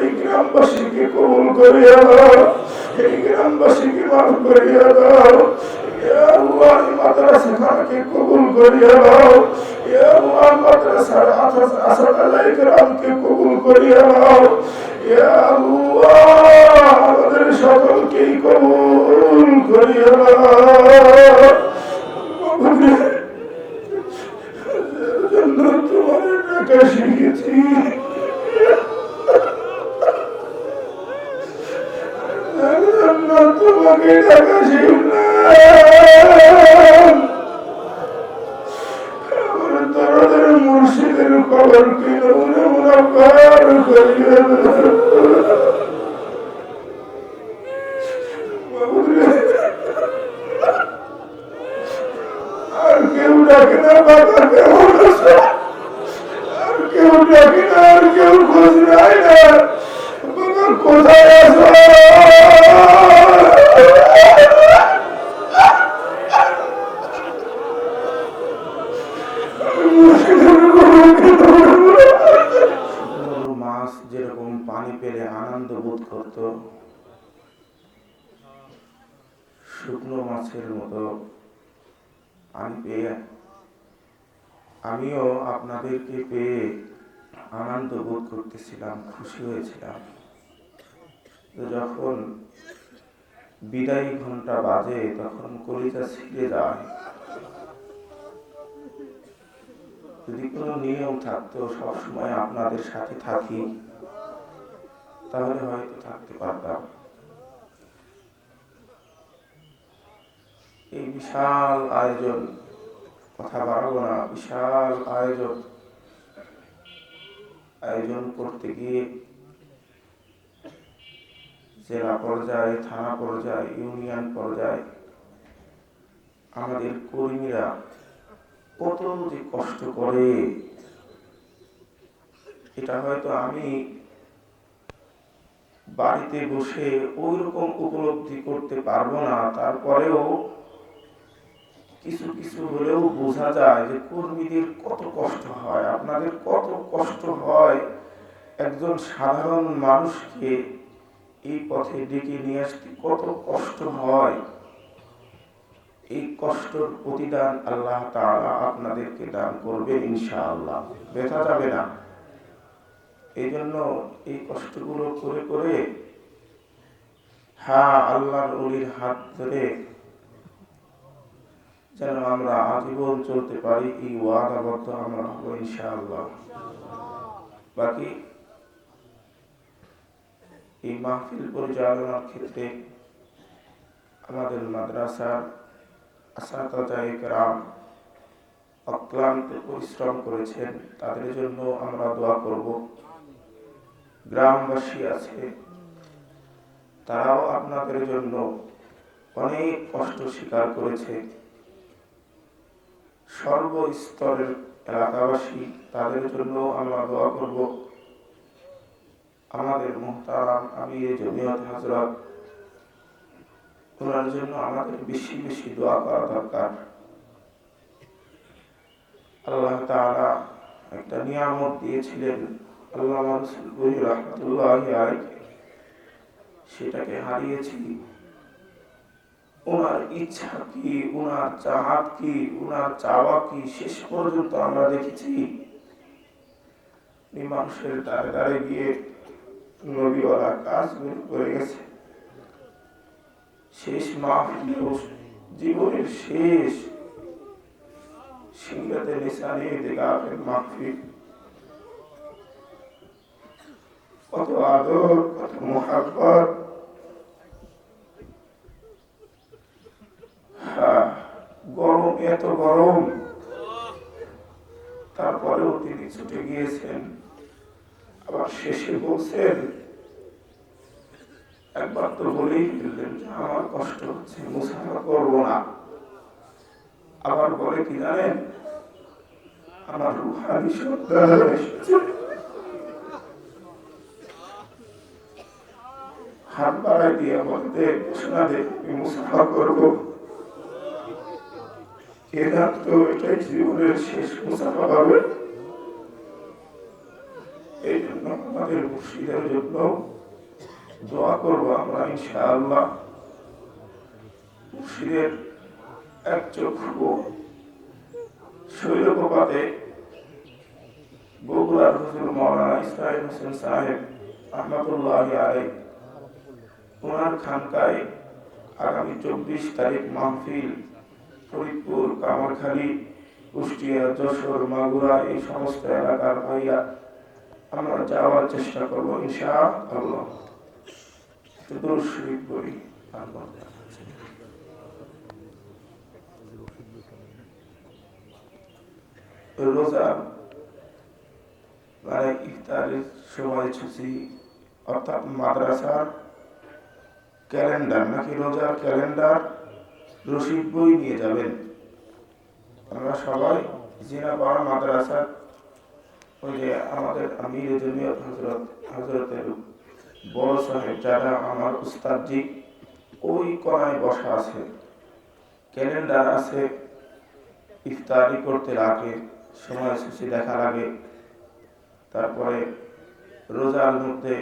এই গ্রামবাসীকে কবুল করিয়া দাও। এই গ্রামবাসীকে মাফ করিয়া দাও। আল্লাহ এই মাদ্রাসা খানাকে কবুল করিয়া দাও। ইয়া আল্লাহ মাদ্রাসার আসাস আসাদ আলাই গ্রামকে কবুল করিয়া দাও। ইয়া আল্লাহ আমাদের সকলকেই কবুল করিয়া দাও। জন্য তোমার টাকা শিখেছি তোমাকে করিয়া আর কেউ ডাকে না বাবা কেমন আর কেউ ডাকে না, আর কেউ খোঁজ নেয় না। বাবা, কোথায় পানি পেলে আনন্দ বোধ করত। শুকনো মাছের মতো পানি পেয়ে আমিও আপনাদেরকে পেয়ে আনন্দ বোধ করতেছিলাম, খুশি হয়েছিলাম। যখন বিদায়ী ঘণ্টা বাজে, তখন কলিজা ছিঁড়ে যায়। যদি কোনো নিয়ম থাকতো, সবসময় আপনাদের সাথে থাকি। তাহলে হয়তো থাকতে পারতাম। এই বিশাল আয়োজন, কথা বাড়াবো না, বিশাল আয়োজন। আয়োজন করতে গিয়ে জেলা পর্যায়ে, থানা পর্যায়ে, ইউনিয়ন পর্যায়ে আমাদের কর্মীরা কত যে কষ্ট করে। এটা হয়তো আমি বাড়িতে বসে ওই রকম উপলব্ধি করতে পারব না। তারপরেও কিছু কিছু হলেও বোঝা যায় যে কর্মীদের কত কষ্ট হয়। আপনাদের কত কষ্ট হয় একজন সাধারণ মানুষকে এই পথে ডেকে নিয়ে আসতে কত কষ্ট হয়। এই কষ্টর প্রতিদান আল্লাহ তাআলা আপনাদেরকে দান করবে ইনশাআল্লাহ। ব্যথা যাবে না। এই জন্য এই কষ্টগুলো করে করে হ্যাঁ আল্লাহর অলির হাত ধরে যেন আমরা আজীবন চলতে পারি, এই ওয়াদাবদ্ধ আমরা হব ইনশাআল্লাহ। বাকি এই মাহফিল পরিচালনার ক্ষেত্রে আমাদের মাদ্রাসার আসাতাজায়ে কেরাম অক্লান্ত পরিশ্রম করেছেন, তাদের জন্য আমরা দোয়া করব। গ্রামবাসী আছে, তারাও আপনাদের জন্য অনেক কষ্ট স্বীকার করেছে। সর্বস্তরের এলাকাবাসী তাদের জন্য আমরা দোয়া করব। আমাদের মোহতারাম আমি জমিয়ত হাজরত, ওনার জন্য আমাদের বেশি বেশি দোয়া করা দরকার। আল্লাহ তাআলা একটা নিয়ামত দিয়েছিলেন। আল্লাহ সেটাকে হারিয়েছি। ওনার ইচ্ছা কি, ওনার কি, ওনার চাওয়া কি, শেষ পর্যন্ত আমরা দেখেছি। মানুষের দ্বারে দ্বারে গিয়ে করে শেষ মাহফিলেও জীবনের শেষ কত আদর কত মোহাব্বত। হ্যাঁ, গরম এত গরম। তারপরেও তিনি ছুটে গিয়েছেন। আবার শেষে বলছেন একবার তো বলেই ফেললেন আমার কষ্ট হচ্ছে মুসাফা করব না। আবার বলে কি জানেন? আমার রুহানি সন্তান এসেছে। হাত বাড়াই দিয়ে বলতে ঘোষণা মুসাফা করব। তো এটাই জীবনের শেষ মুসাফা হবে এই জন্য আমাদের মুর্শিদের জন্য দোয়া করব আমরা, ইনশাআল্লাহ। মুর্শিদের এক চক্ষু শৈলকপাতে বগুড়ার হুজুর মৌলানা ইসরাইল হোসেন সাহেব আহমদুল্লাহ আলাই ওনার খানকায় আগামী চব্বিশ তারিখ মাহফিল, ফরিদপুর, কামারখালী, কুষ্টিয়া, যশোর, মাগুরা এই সমস্ত এলাকার ভাইয়া আমরা যাওয়ার চেষ্টা করব ইনশা আল্লাহ পড়ি রোজা মানে ইফতারের সময়সূচি অর্থাৎ মাদ্রাসার ক্যালেন্ডার, নাকি রোজার ক্যালেন্ডার? রসিদ বই নিয়ে যাবেন। আমরা সবাই জিনাপাড়া মাদ্রাসা, ওই যে আমাদের আমির জমিয়ত হজরত হজরতের বড় সাহেব, যারা আমার উস্তাদজি, ওই কণায় বসা আছে। ক্যালেন্ডার আছে, ইফতারি করতে লাগে সময়সূচি দেখা লাগে। তারপরে রোজার মধ্যে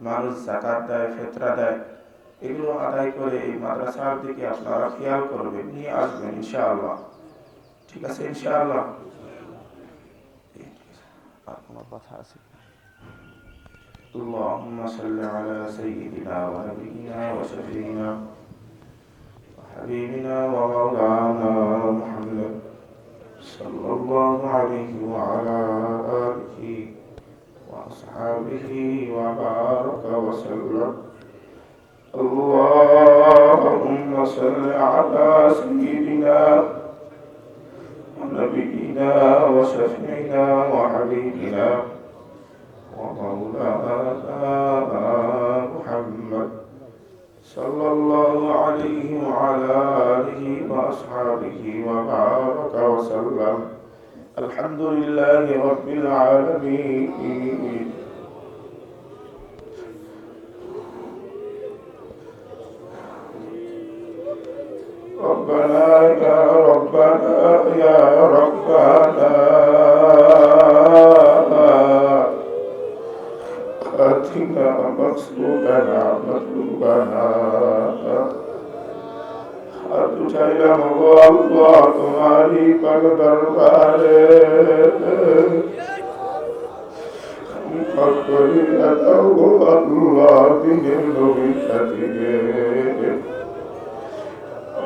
মানুষ জাকাত দেয়, ফেতরা দেয়। এগুলো আদায় করে এই মাদ্রাসার দিকে আপনারা খেয়াল করবেন নিয়ে আসবেন ইনশাআল্লাহ ঠিক আছে ইনশাআল্লাহ আর কোনো কথা আছে اللهم صل على سيدنا ونبينا وشفينا وحبيبنا ومولانا محمد صلى الله عليه وعلى آله وأصحابه وبارك وسلم اللهم صل على سيدنا ونبينا وشفينا وحبيبنا ومولانا محمد صلى الله عليه وعلى آله وأصحابه وبارك وسلم. الحمد لله رب العالمين. ربنا يا ربنا يا ربنا آتنا مقصودنا مطلوبنا হাত উঠাইলাম গো আল্লাহ তোমারই পাক দরবারে করিয়া দাও গো আল্লাহ দিনের নবী খাতিরে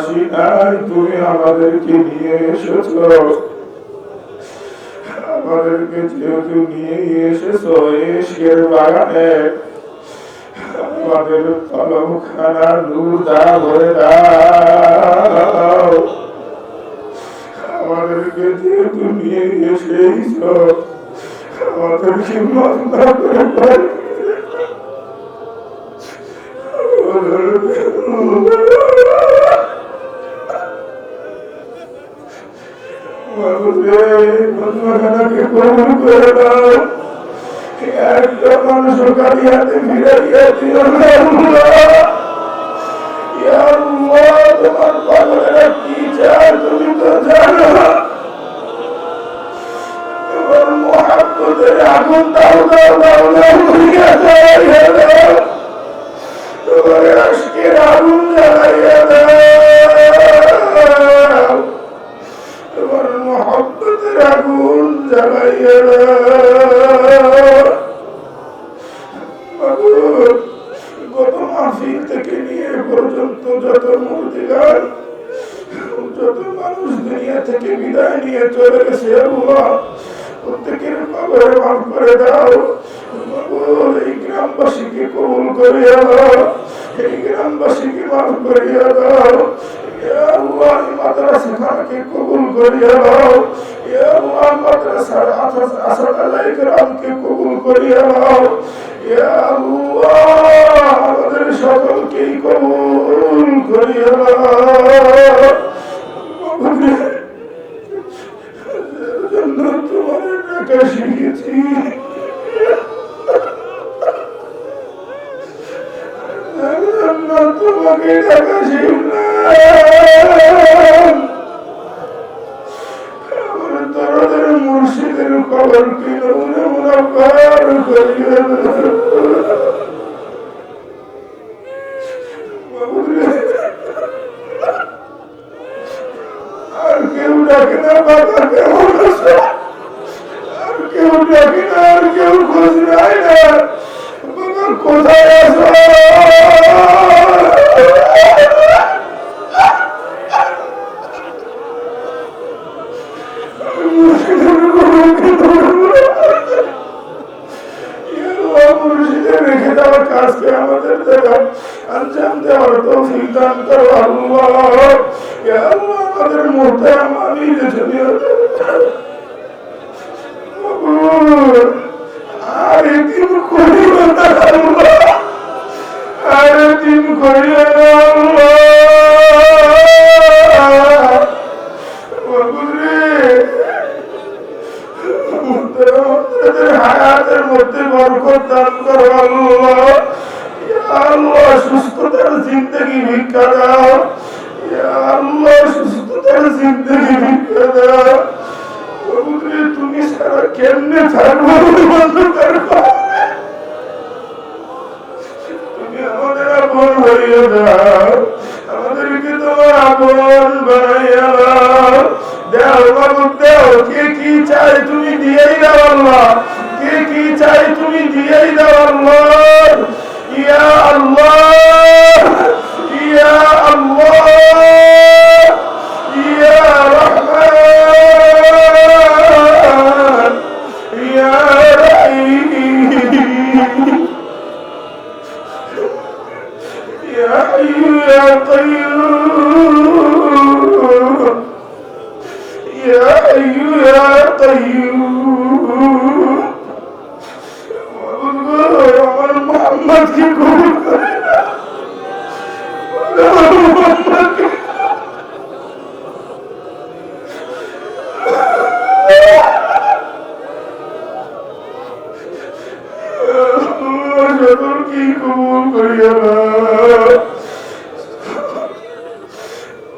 আসি নাই তুমি আমাদেরকে নিয়ে এসেছ। আমাদেরকে যেহেতু নিয়ে এসেছ এসের বাগানে, আমাদের কলমখানা নূর দা ভরে আমাদেরকে যেহেতু নিয়ে এসেছ আমাদেরকে মন্দা করে মানুষকে কবুল করে দাও একটা মানুষ কালিয়াতে ফিরাইয়া দিও না আল্লাহ। তোমার পাগলেরা কি চায় তুমি তো জানো তোমার মহাব্বতের আগুন দাও দাও দাও দাও কবরে মাফ করে দাও। এই গ্রামবাসীকে কবুল করিয়া দাও। এই গ্রামবাসীকে মাফ করিয়া দাও। এই আল্লাহ এই মাদ্রাসা খানাকে কবুল করিয়া আল্লাহ মাদ্রাসার আসাস আসাদাল্লাহ ইকরামকে কবুল করিয়া আল্লাহ আমাদের সকলকেই কবুল করিয়া নাও ডাকে আর কেউ ডাকে না আর কেউ খোঁজ নেয় না কোথায় আছো আমাদের দেখান আঞ্জাম দেওয়ার দান করো, আল্লাহ। আমাদের মোহতারাম আমির শরীয়ত আর এদিন করিও না আর এদিন করিও না হায়াতের মধ্যে বরকত দান করো আল্লাহ আল্লাহ সুস্থতার জিন্দগি ভিক্ষা দাও। আল্লাহ তুমি সারা কেমনে থাকব? তুমি আমাদের আপন হইয়া দাও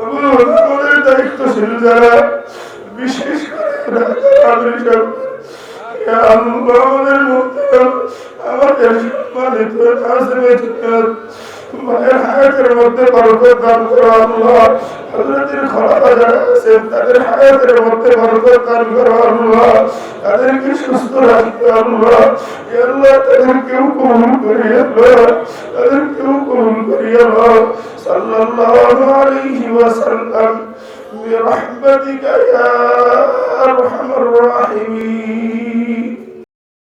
আমাদের দায়িত্বশীল যারা বিশেষ মায়ের হায়াতের মধ্যে বরকত দান করো আল্লাহ। হযরতের খলাফা যারা আছেন তাদের হায়াতের মধ্যে বরকত দান করো আল্লাহ তাদেরকে সুস্থ রাখতে আল্লাহ ইয়া আল্লাহ তাদেরকেও কবুল করি আল্লাহ তাদেরকেও কবুল করি আল্লাহ সাল্লাল্লাহু আলাইহি ওয়াসাল্লাম برحمتك يا أرحم الراحمين